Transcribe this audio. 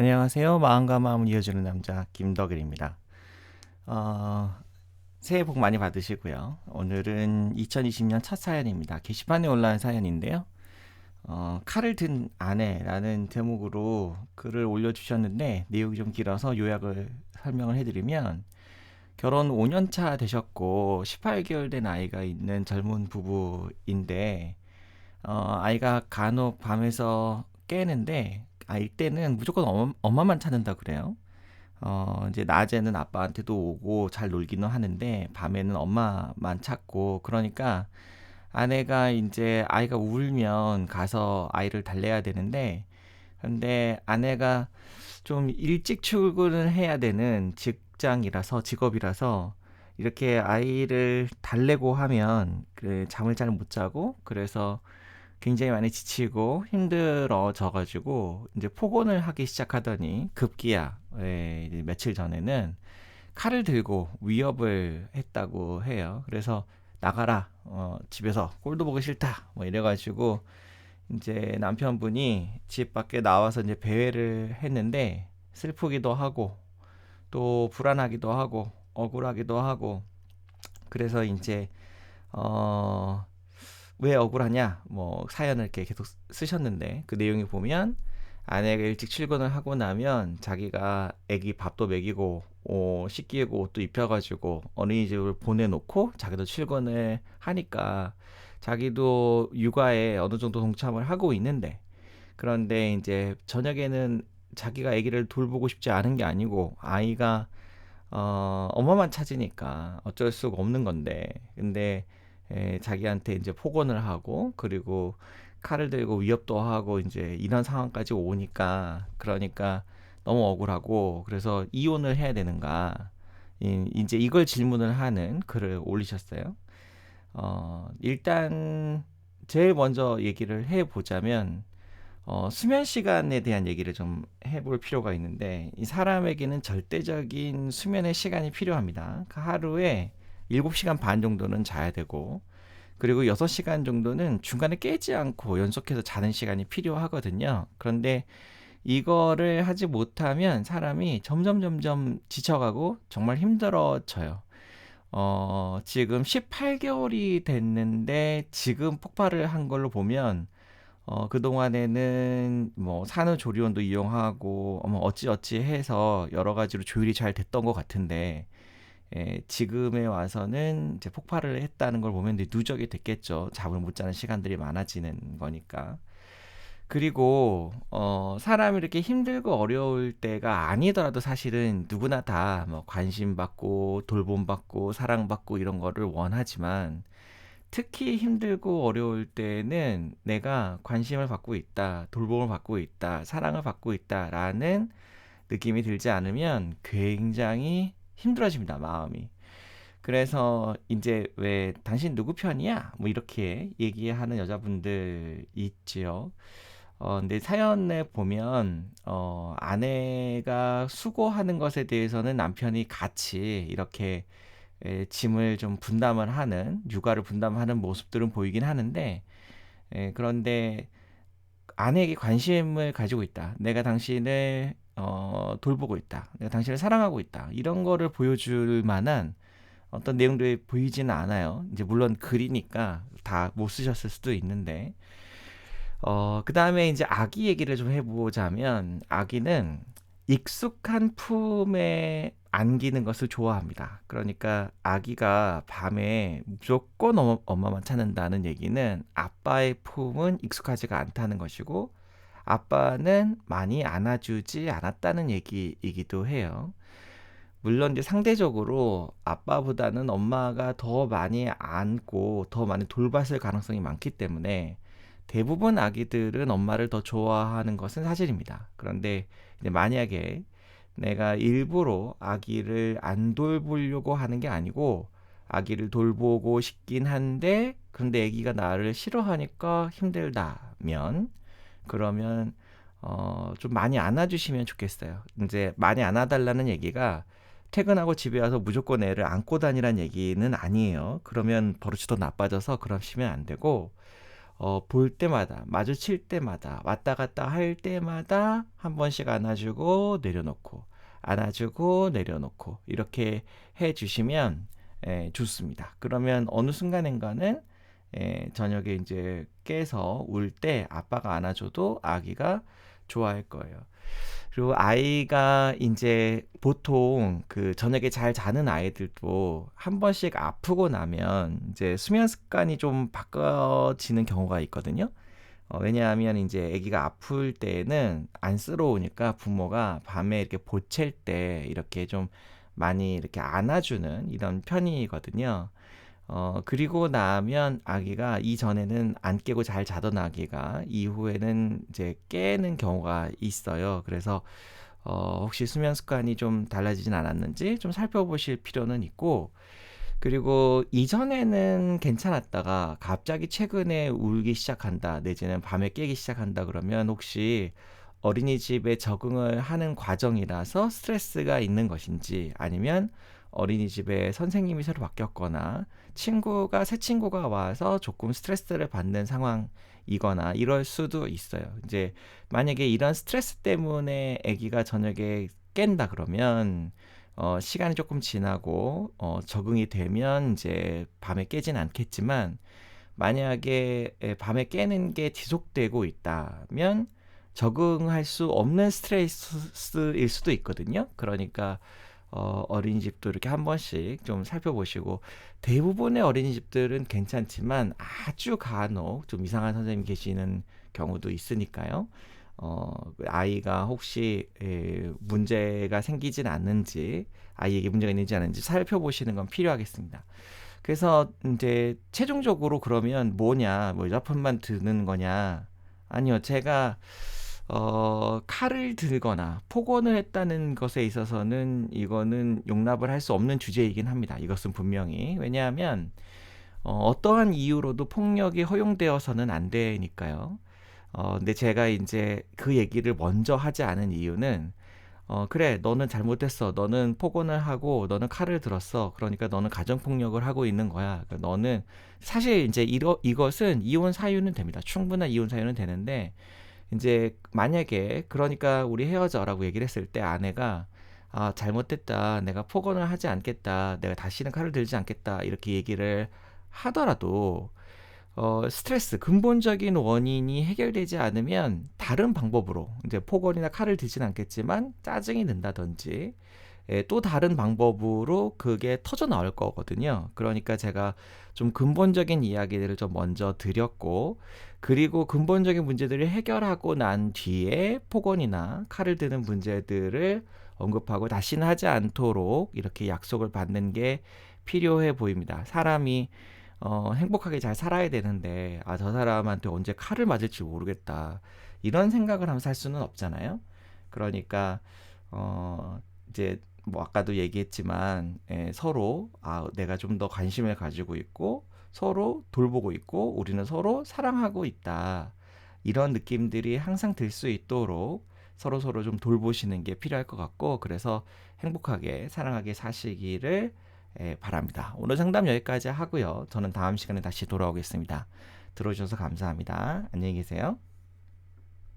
안녕하세요. 마음과 마음을 이어주는 남자 김덕일입니다. 어, 새해 복 많이 받으시고요. 오늘은 2020년 첫 사연입니다. 게시판에 올라온 사연인데요. 어, 칼을 든 아내라는 제목으로 글을 올려주셨는데 내용이 좀 길어서 요약을 설명을 해드리면 결혼 5년 차 되셨고 18개월 된 아이가 있는 젊은 부부인데 어, 아이가 간혹 밤에서 깨는데 아 이때는 무조건 엄, 엄마만 찾는다 그래요. 어, 이제 낮에는 아빠한테도 오고 잘 놀기는 하는데 밤에는 엄마만 찾고 그러니까 아내가 이제 아이가 울면 가서 아이를 달래야 되는데 근데 아내가 좀 일찍 출근을 해야 되는 직장이라서 직업이라서 이렇게 아이를 달래고 하면 그 잠을 잘 못 자고 그래서 굉장히 많이 지치고 힘들어져 가지고 이제 폭언을 하기 시작하더니 급기야 예, 며칠 전에는 칼을 들고 위협을 했다고 해요. 그래서 나가라 어, 집에서 꼴도 보기 싫다 뭐 이래가지고 이제 남편분이 집 밖에 나와서 이제 배회를 했는데 슬프기도 하고 또 불안하기도 하고 억울하기도 하고 그래서 이제 어, 왜 억울하냐? 뭐 사연을 이렇게 계속 쓰셨는데 그 내용이 보면 아내가 일찍 출근을 하고 나면 자기가 애기 밥도 먹이고 어, 씻기고 옷도 입혀가지고 어린이집을 보내놓고 자기도 출근을 하니까 자기도 육아에 어느 정도 동참을 하고 있는데 그런데 이제 저녁에는 자기가 아기를 돌보고 싶지 않은 게 아니고 아이가 어, 엄마만 찾으니까 어쩔 수가 없는 건데 근데 에, 자기한테 이제 폭언을 하고 그리고 칼을 들고 위협도 하고 이제 이런 상황까지 오니까 그러니까 너무 억울하고 그래서 이혼을 해야 되는가 이, 이제 이걸 질문을 하는 글을 올리셨어요. 어, 일단 제일 먼저 얘기를 해 보자면 어, 수면 시간에 대한 얘기를 좀 해볼 필요가 있는데 이 사람에게는 절대적인 수면의 시간이 필요합니다. 그 하루에 7시간 반 정도는 자야 되고 그리고 6시간 정도는 중간에 깨지 않고 연속해서 자는 시간이 필요하거든요. 그런데 이거를 하지 못하면 사람이 점점 점점 지쳐가고 정말 힘들어져요. 어, 지금 18개월이 됐는데 지금 폭발을 한 걸로 보면 어, 그동안에는 뭐 산후조리원도 이용하고 뭐 어찌어찌 해서 여러 가지로 조율이 잘 됐던 것 같은데 예, 지금에 와서는 이제 폭발을 했다는 걸 보면 누적이 됐겠죠. 잠을 못 자는 시간들이 많아지는 거니까. 그리고 어 사람이 이렇게 힘들고 어려울 때가 아니더라도 사실은 누구나 다 뭐 관심 받고 돌봄 받고 사랑 받고 이런 거를 원하지만 특히 힘들고 어려울 때는 내가 관심을 받고 있다, 돌봄을 받고 있다, 사랑을 받고 있다라는 느낌이 들지 않으면 굉장히 힘들어집니다, 마음이. 그래서 이제 왜 당신 누구 편이야? 뭐 이렇게 얘기하는 여자분들 있지요. 어, 근데 사연에 보면 어, 아내가 수고하는 것에 대해서는 남편이 같이 이렇게 에, 짐을 좀 분담을 하는 육아를 분담하는 모습들은 보이긴 하는데 에, 그런데 아내에게 관심을 가지고 있다. 내가 당신을 어, 돌보고 있다. 내가 당신을 사랑하고 있다. 이런 거를 보여줄 만한 어떤 내용들이 보이지는 않아요. 이제 물론 글이니까 다 못 쓰셨을 수도 있는데 어, 그 다음에 이제 아기 얘기를 좀 해보자면 아기는 익숙한 품에 안기는 것을 좋아합니다. 그러니까 아기가 밤에 무조건 엄마만 찾는다는 얘기는 아빠의 품은 익숙하지가 않다는 것이고 아빠는 많이 안아주지 않았다는 얘기이기도 해요. 물론 이제 상대적으로 아빠보다는 엄마가 더 많이 안고 더 많이 돌봤을 가능성이 많기 때문에 대부분 아기들은 엄마를 더 좋아하는 것은 사실입니다. 그런데 만약에 내가 일부러 아기를 안 돌보려고 하는 게 아니고 아기를 돌보고 싶긴 한데 그런데 아기가 나를 싫어하니까 힘들다면 그러면 어, 좀 많이 안아주시면 좋겠어요. 이제 많이 안아달라는 얘기가 퇴근하고 집에 와서 무조건 애를 안고 다니란 얘기는 아니에요. 그러면 버릇이 더 나빠져서 그러시면 안 되고, 어, 볼 때마다 마주칠 때마다 왔다 갔다 할 때마다 한 번씩 안아주고 내려놓고 안아주고 내려놓고 이렇게 해 주시면 예, 좋습니다. 그러면 어느 순간인가는 예, 저녁에 이제 깨서 울 때 아빠가 안아줘도 아기가 좋아할 거예요. 그리고 아이가 이제 보통 그 저녁에 잘 자는 아이들도 한 번씩 아프고 나면 이제 수면 습관이 좀 바꿔지는 경우가 있거든요. 어, 왜냐하면 이제 아기가 아플 때는 안쓰러우니까 부모가 밤에 이렇게 보챌 때 이렇게 좀 많이 이렇게 안아주는 이런 편이거든요. 어, 그리고 나면 아기가 이전에는 안 깨고 잘 자던 아기가 이후에는 이제 깨는 경우가 있어요. 그래서 어, 혹시 수면 습관이 좀 달라지진 않았는지 좀 살펴보실 필요는 있고, 그리고 이전에는 괜찮았다가 갑자기 최근에 울기 시작한다, 내지는 밤에 깨기 시작한다 그러면 혹시 어린이집에 적응을 하는 과정이라서 스트레스가 있는 것인지 아니면 어린이집에 선생님이 새로 바뀌었거나 친구가 새 친구가 와서 조금 스트레스를 받는 상황이거나 이럴 수도 있어요. 이제 만약에 이런 스트레스 때문에 아기가 저녁에 깬다 그러면 어, 시간이 조금 지나고 어, 적응이 되면 이제 밤에 깨진 않겠지만 만약에 에, 밤에 깨는 게 지속되고 있다면 적응할 수 없는 스트레스일 수도 있거든요. 그러니까 어, 어린이집도 이렇게 한 번씩 좀 살펴보시고 대부분의 어린이집들은 괜찮지만 아주 간혹 좀 이상한 선생님 계시는 경우도 있으니까요. 어, 그 아이가 혹시 에, 문제가 생기진 않는지 아이에게 문제가 있는지 않은지 살펴보시는 건 필요하겠습니다. 그래서 이제 최종적으로 그러면 뭐냐, 뭐 여자폰만 드는 거냐? 아니요, 제가 어, 칼을 들거나 폭언을 했다는 것에 있어서는 이거는 용납을 할 수 없는 주제이긴 합니다. 이것은 분명히. 왜냐하면 어, 어떠한 이유로도 폭력이 허용되어서는 안 되니까요. 어, 근데 제가 이제 그 얘기를 먼저 하지 않은 이유는 어, 그래, 너는 잘못했어. 너는 폭언을 하고, 너는 칼을 들었어. 그러니까 너는 가정폭력을 하고 있는 거야. 그러니까 너는, 사실 이제 이러, 이것은 이혼 사유는 됩니다. 충분한 이혼 사유는 되는데, 이제 만약에 그러니까 우리 헤어져라고 얘기를 했을 때 아내가 아, 잘못됐다. 내가 폭언을 하지 않겠다. 내가 다시는 칼을 들지 않겠다. 이렇게 얘기를 하더라도 어, 스트레스, 근본적인 원인이 해결되지 않으면 다른 방법으로 이제 폭언이나 칼을 들진 않겠지만 짜증이 는다든지 예, 또 다른 방법으로 그게 터져 나올 거거든요. 그러니까 제가 좀 근본적인 이야기들을 좀 먼저 드렸고, 그리고 근본적인 문제들을 해결하고 난 뒤에 폭언이나 칼을 드는 문제들을 언급하고 다시는 하지 않도록 이렇게 약속을 받는 게 필요해 보입니다. 사람이 어, 행복하게 잘 살아야 되는데, 아, 저 사람한테 언제 칼을 맞을지 모르겠다. 이런 생각을 하면서 살 수는 없잖아요. 그러니까, 어, 이제 뭐 아까도 얘기했지만 예, 서로 아 내가 좀 더 관심을 가지고 있고 서로 돌보고 있고 우리는 서로 사랑하고 있다 이런 느낌들이 항상 들 수 있도록 서로 서로 좀 돌보시는 게 필요할 것 같고 그래서 행복하게 사랑하게 사시기를 예, 바랍니다. 오늘 상담 여기까지 하고요. 저는 다음 시간에 다시 돌아오겠습니다. 들어주셔서 감사합니다. 안녕히 계세요.